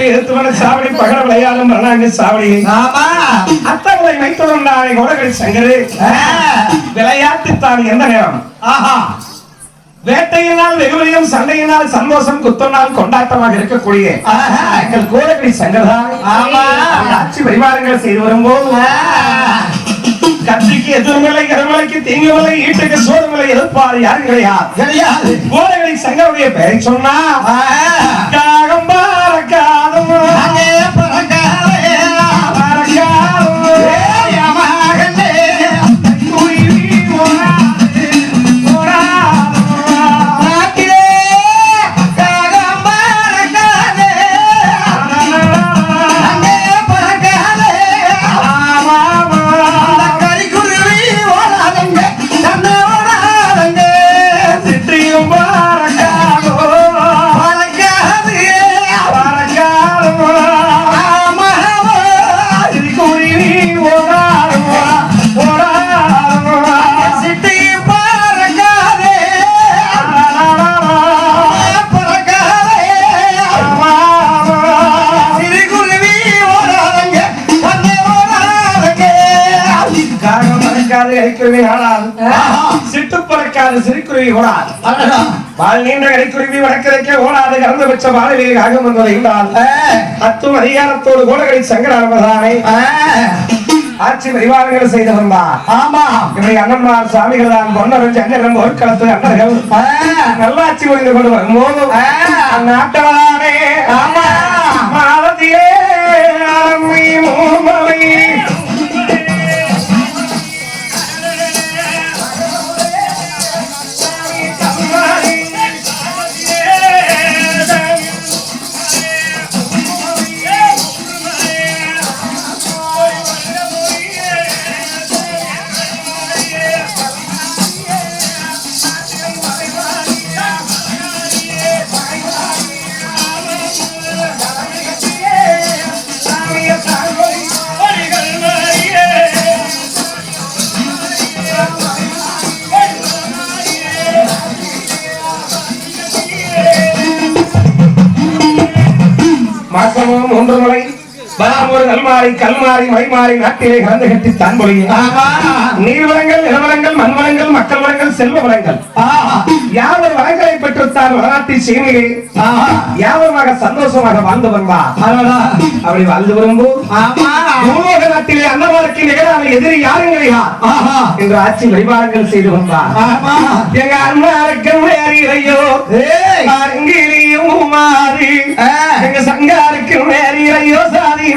ஏழு விளையாட்டு எழுத்துவன சாவடி பகல விளையாடும் மரணாங்க சாவடி. ஆமா. அத்தவளை வைத்துள்ளாரை கோடகடி சங்கரு. விளையாட்டு தான் எந்த நேரம்? ஆஹா. வேட்டையினால் வெகுவலியும் சண்டையினால் சந்தோஷம் குத்தனால் கொண்டாட்டமாக இருக்கக்கூடிய. எங்கள் கோடகடி சங்கர்தான் ஆமா. ஆட்சி செய்து வரும்போது. கட்சிக்கு எதிர்மலை கருமலைக்கு தீங்குமலை ஈட்டுக்கு சோறுமலை எதிர்ப்பார் யாரும் கிடையாது? கிடையாது. கோடகடி சங்கருடைய பெயரை சொன்னா காகம் பறக்காது எலிக்குருவி ஆடாது ஆஹா. சிட்டு பறக்காது சிறுக்குருவி ஓடாது. வாழ் நீண்ட எலிக்குருவி வடக்கிழக்கே ஓடாது கறந்து வச்ச வாழவிலே காகம் வந்ததை என்றால் ஆ. அத்தும் அதிகாரத்தோடு கோலகடி சங்கராமதானே. ஆட்சி பரிவாரங்கள் செய்து வந்தார் ஆமா இப்படி அண்ணன்மார் சாமிகள் தான் பொன்னரும் சங்கரம் போர்க்களத்து அண்ணர்கள். நல்லாட்சி புரிந்து கொண்டு வரும்போது ஆ. அந்நாட்டவரானே ஆமா. அரண்மை மூமலை மாசமும் மூன்று முறை பலாமூர் கல்மாரி கல்மாரி மைமாரி நாட்டிலே கலந்து கட்டி தான் பொழியும் ஆமா நீர்வளங்கள் நிலவளங்கள் மண்வளங்கள் மக்கள் வளங்கள் செல்வ வளங்கள். யாவர் வளங்களை பெற்றுத்தான் வளநாட்டில் சீனிலே. யாவருமாக சந்தோஷமாக வாழ்ந்து அடடா. அப்படி வாழ்ந்து வரும்போது பூலோக நாட்டிலே அன்னவாருக்கு நிகரான எதிரி யாருங்க யார் ஆஹா. என்று ஆட்சி வழிபாடுகள் செய்து வந்தார் எங்க அண்ணாருக்கு நேரிழையோ ஏய். அங்கிலியும் மாறி. எங்க சங்காருக்கு சாதினவா அடிக்கொண்டே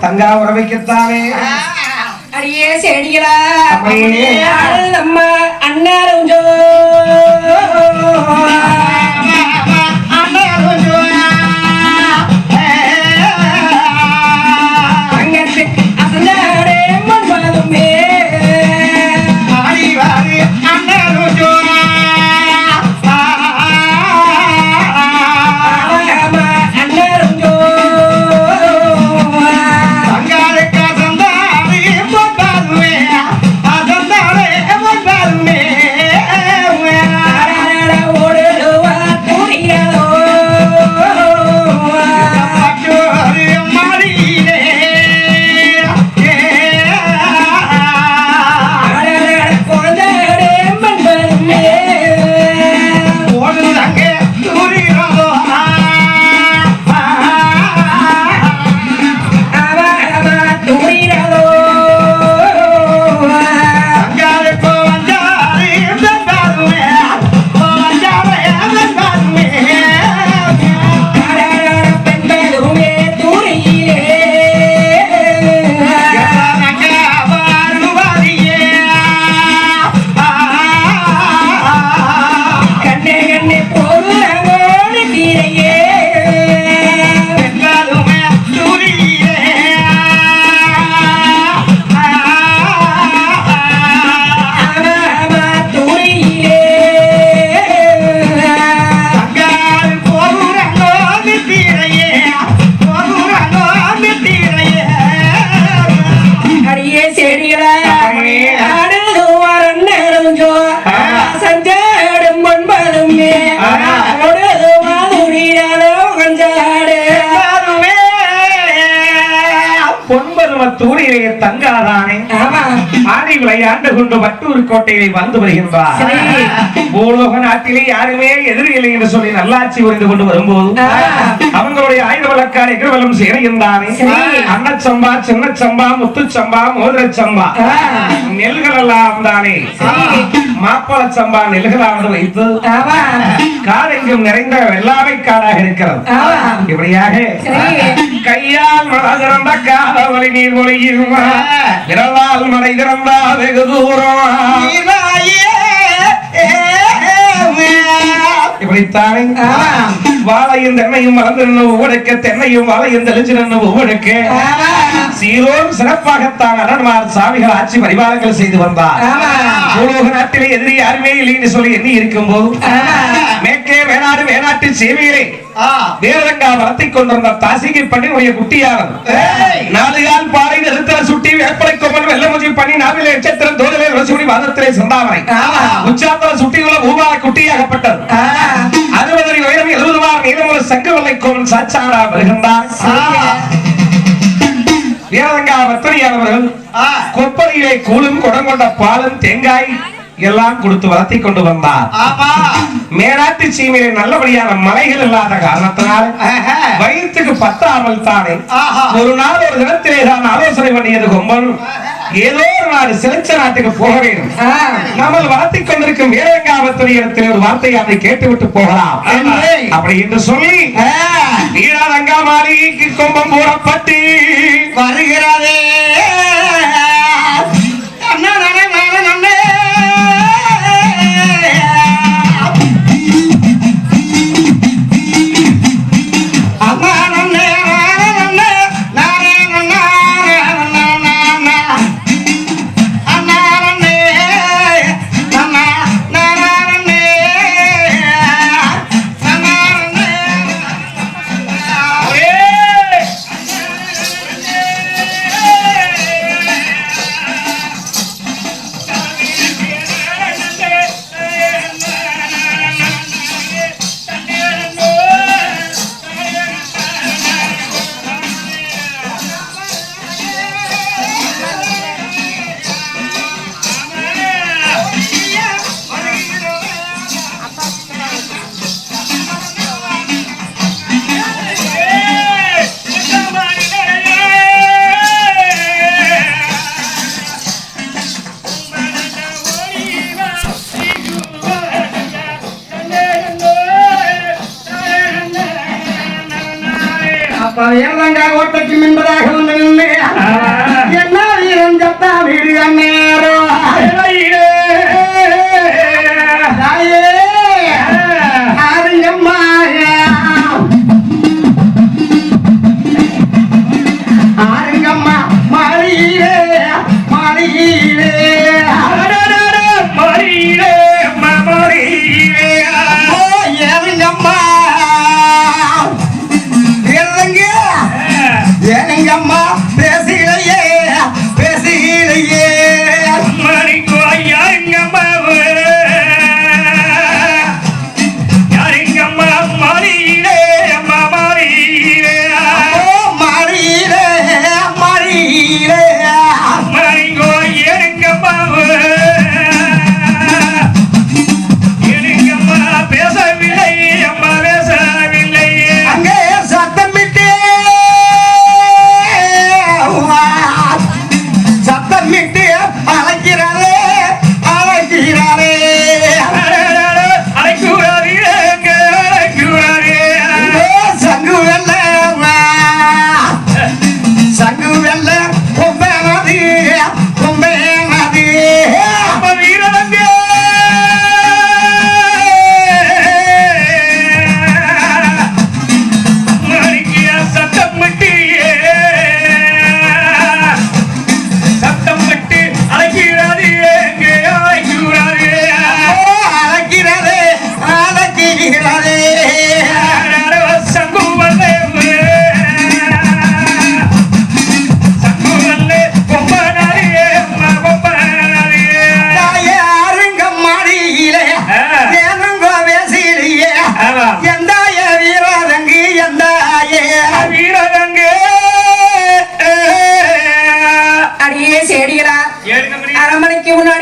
தங்கா உறவைக்குத்தானே அடியே செடிகளா. அப்படியே. நம்ம அண்ணாரும் தூரிலே தங்காதானே? ஆடி விளையாண்டு கொண்டு வட்டூர் கோட்டையிலே வந்து வருகின்றார். பூலோக நாட்டிலே யாருமே எதிரி இல்லை என்று சொல்லி நல்லாட்சி புரிந்து கொண்டு வரும்போது ஆ. அவங்களுடைய ஆயுத வழக்காடு எதிர்வலம் சேருகின்றானே சரி. அன்னச்சம்பா சின்னச்சம்பா முத்துச்சம்பா மோதிரச்சம்பா. நெல்கள் எல்லாம் தானே. மாப்பழ சம்பா நெல்களாவது வைத்து காடெங்கும் நிறைந்த வெள்ளாமை காடாக இருக்கிறது இப்படியாக. கையால் மழை திறந்த காதவழி நீர் மொழியுமா விரலால் மழை திறந்தா வெகு தூரம் ஆமா. வாழையும் தென்னையும் நின்று ஒவ்வொருக்கு தென்னையும் வாழையும் தெளிச்சு நின்று ஆமா சீரோம் சிறப்பாகத்தான் அண்ணன்மார் சாமிகள் ஆட்சி பரிபாலங்கள் செய்து வந்தார். பூலோக நாட்டிலே எதிரி யாருமே இல்லை என்று சொல்லி எண்ணி இருக்கும் போது வேணாடு வேணாட்டு சேவையிலே ஆ, வேதங்கா வளர்த்தி கொண்டிருந்த தாசிகை பண்ணி உடைய குட்டியாளன் ஏய். நாலு கால் பாறை நிறுத்தல சுட்டி வேப்பலை கொம்பன் வெள்ளமுச்சி பண்ணி நாவிலே எச்சத்திரம் தோதலே ரசூடி வாதத்திலே சிந்தாமரை. ஆமா. உச்சாத்தல சுட்டியுள்ள பூபால குட்டியாகப்பட்டது. ஆமா அறுபது அடி உயரம் எழுபது மார் நீளமுள்ள சங்கு வெள்ளை கோவன் சாச்சாரா வருகின்றார். ஆ, வீரதங்கா வர்த்தனையானவர்கள் கொப்பரையிலே கூழும் குடம் கொண்ட பாலும் தேங்காய் எல்லாம் கொடுத்து வளர்த்தி கொண்டு வந்தார். மேலாட்டு சீமையிலே நல்லபடியான மலைகள் இல்லாத காரணத்தினால். வயிற்றுக்கு பத்தாமல் தானே. ஒரு நாள் ஒரு தினத்திலே தான் ஆலோசனை பண்ணியது கொம்பன் ஏதோ ஒரு நாடு சிலைச்ச நாட்டுக்கு போக வேண்டும். நம்ம வளர்த்திக் கொண்டிருக்கும் வீரங்காவத்துடைய இடத்தில் ஒரு வார்த்தையை அதை கேட்டுவிட்டு போகலாம். அப்படி என்று சொல்லி ஆ, வீராதங்கா மாளிகைக்கு கொம்பம் போடப்பட்டு வருகிறதே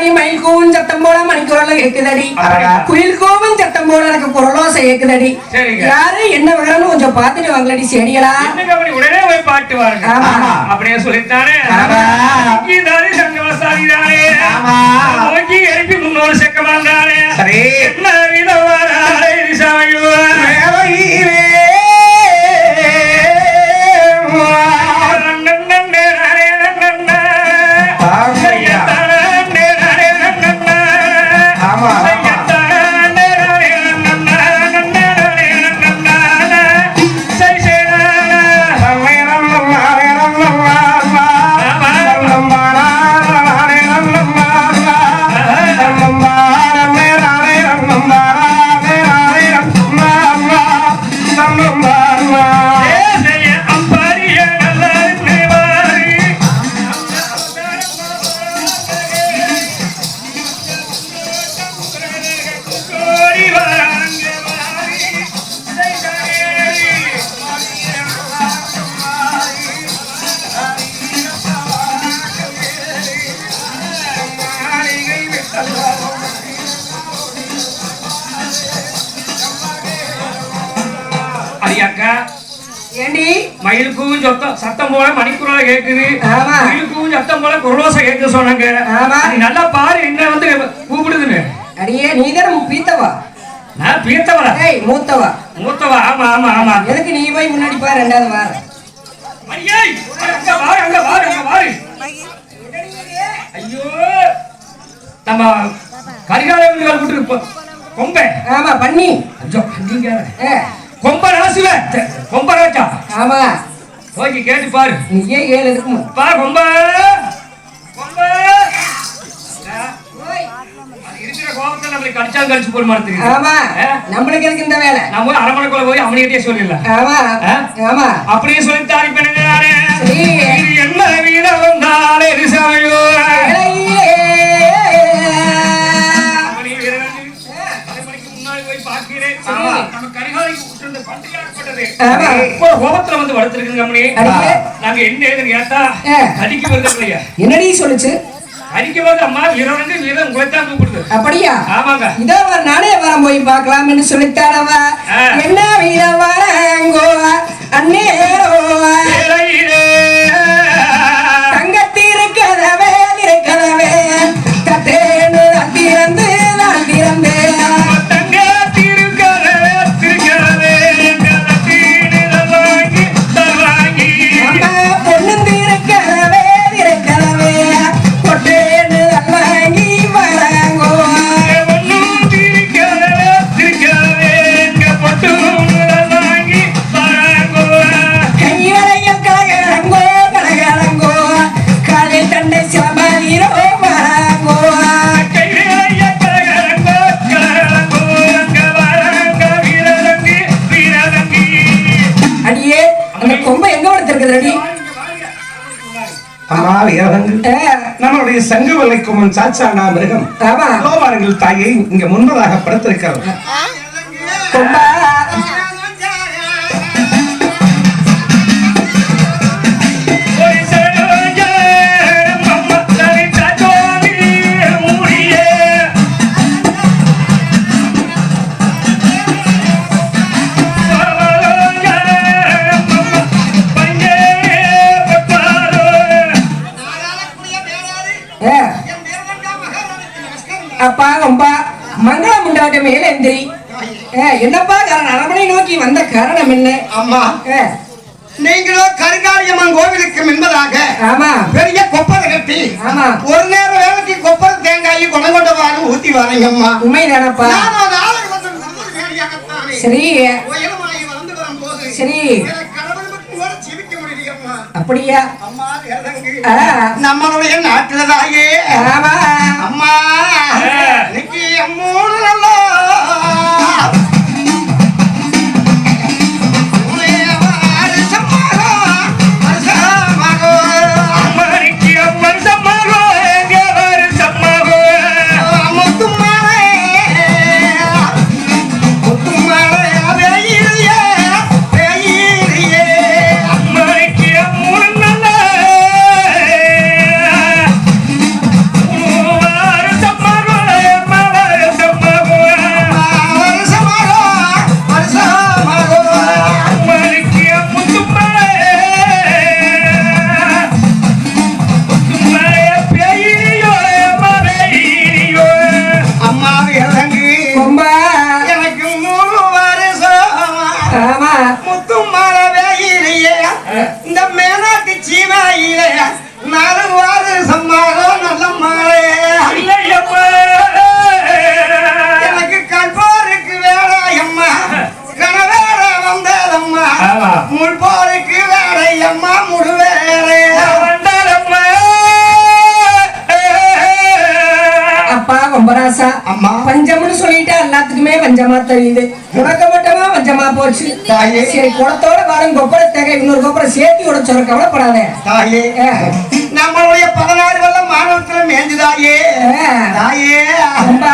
சத்தம் போல மணிக்குரல்ல கேக்குதடி. குயில் கோவம் சத்தம் போல எனக்கு குரலோசை கேக்குதடி. யாரு என்ன விவரம்னு கொஞ்சம் பார்த்துட்டு வாங்களடி செடிகளா உடனே போய் பாட்டு. அப்படியே சொல்லித்தானே எழுப்பி முன்னோரு சரி. என்ன விதவாரே மயிலுக்கும் சத்தம் சத்தம் போல மணிக்குரல கேக்குது. ஆமா. மயிலுக்கும் சத்தம் போல குரலோசை கேட்க சொன்னாங்க. ஆமா. நீ நல்லா பாரு என்ன வந்து கூப்பிடுதுன்னு. அடியே நீ தானே பீத்தவா? நான் பீத்தவரா ஏய் மூத்தவா? மூத்தவா? ஆமா ஆமா ஆமா. எதுக்கு நீ போய் முன்னாடி பாரு ரெண்டாவது வார ஐயே அங்க வாரு அங்க வாரு அங்க வாரு ஐயோ. நம்ம கரிகால வீடுகள் விட்டு கொ- கொம்பை. ஆமா பண்ணி. ஐயோ நீங்க ஏ, கொம்ப ராசுவ கொம்ப ராஜா ஆமா. போய் கேட்டு பாரு. நீயே ஏழு இருக்குமா பா கொம்ப. கொம்ப. இருக்கிற கோபத்துல நம்மளை கடிச்சாலும் கடிச்சு போட மாட்டேங்குது. ஆமா. நம்மளுக்கு எதுக்கு இந்த வேலை? நான் போய் அரமனைக்குள்ள போய் அவனுக்கிட்டே சொல்லிடலாம் ஆமா? ஆமா. அப்படியே சொல்லித்தாரி பண்ணுங்க நானே சரி. இது என்ன வீட வந்தாலே ரிசாவையோ கோபத்துல வந்து வளர்த்திருக்குங்க. நாங்க என்ன ஏதுன்னு கேட்டா, ஆ. கடிக்க வருது? என்னடி சொல்லுச்சு கடிக்க வருது அம்மா, வீரனுக்கு வீரன் உங்களைத்தான் கூப்பிடுது. அப்படியா ஆமாங்க. இதோ வர நானே வரம் போய் பார்க்கலாம்னு. என்ன வீரம் வரங்கோ அந்நேரோ. தங்கத்திருக்கதவே இருக்கதவே கத்தேன்னு நான் திறந்து நான் திறந்தேன் நம்மளுடைய சங்கு வலைக்குமன் சாச்சாண்டா மிருகம். ஆமா. லோபாருங்கள் தாயை இங்க முன்பதாக படுத்திருக்கிறது முண்டாட்ட மேல எந்திரி என்னப்பா காரணம்? அரண்மனை நோக்கி வந்த காரணம் என்ன? அம்மா நீங்களோ கருங்காளியம்மன் கோவிலுக்கு முன்பதாக ஆமா. பெரிய கொப்பரை கட்டி ஆமா. ஒரு நேரம் வேலைக்கு கொப்பரை தேங்காய் குணங்கொண்ட வாரம் ஊத்தி வரீங்கம்மா. உண்மைதானப்பா சரி. சரி. அப்படியா? அம்மா நம்மளுடைய நாட்டுல தாயே அம்மா இன்னைக்கு நல்லா எல்லாத்துக்குமே பஞ்சமா தெரியுது. உனக்கு மட்டுமா பஞ்சமா போச்சு? தாயே. சரி குளத்தோட வரும் கொப்பரை தேவை இன்னொரு கொப்பரை சேர்த்து விட சொல்ல கவலைப்படாத. தாயே. நம்மளுடைய பதினாறு வெள்ளம் மாணவத்துல மேஞ்சுதாயே ஆ. தாயே. ரொம்ப